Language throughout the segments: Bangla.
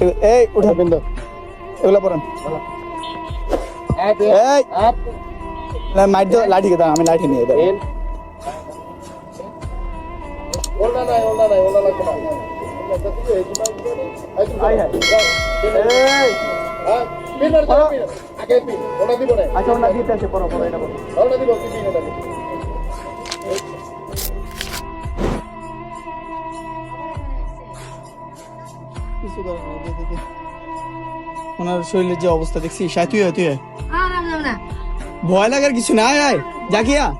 এ- এই উঠে বিন্দু এগুলো পড়েন। এই। মাইট দাও লাঠি দাও আমি লাঠি নিয়ে দেবো এই আচ্ছা ওনা দিতে আছে পড়ো পড়ো এটা পড়ো। কিছু করে না, দে, দে, দে। ওনার শরীরের যে অবস্থা দেখছি সাই তুই আয়, তুই আয়। Não. ভয় লাগার কিছু আয়। জাকিয়া।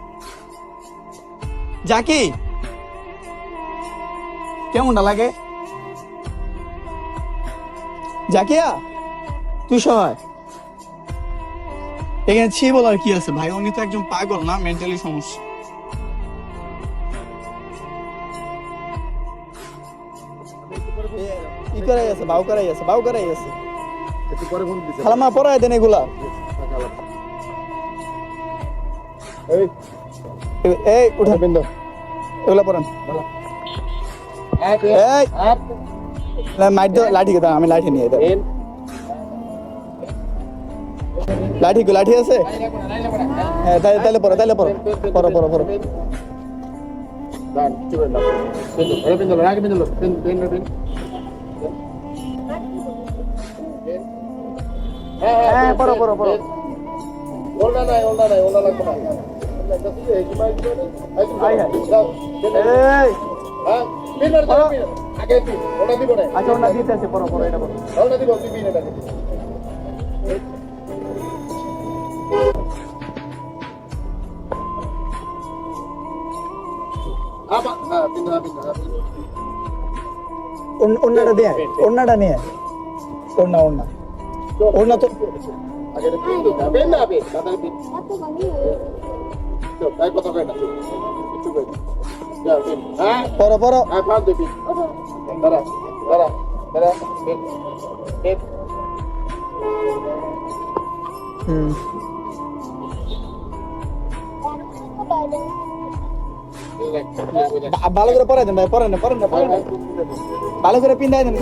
জাকি। কেমনটা লাগে? জাকিয়া তুই সহায় এখানে ছি বলার কি আছে? ভাই উনি তো একজন পাগল না? মেন্টালি সমস্যা। ই করাই আছে বাউ করাই আছে বাউ করাই আছে। খালামা পড়াই দেন এগুলা। এই। উঠে বিন্দু। এগুলা পড়েন এই। মাইট দাও লাঠি দাও আমি লাঠি নিয়ে দেবো লাঠি লাঠি আছে? হ্যাঁ তাহলে পড়ো তাহলে পড়ো পড়ো পড়ো পড়ো হ্যাঁ পড়ো পড়ো পড়ো আচ্ছা ওনা দিতে আছে পড়ো পড়ো এটা পড়ো অন্য- অন্যটা দিয়ে অন্যটা নিয়ে অন্য অন্য অন্য তো পড়ো পড়ো হুম ভা- ভালো করে পড়াই দেন ভাই পড়েন না পড়েন না পড়েন না। ভালো করে পিন্দাই দেন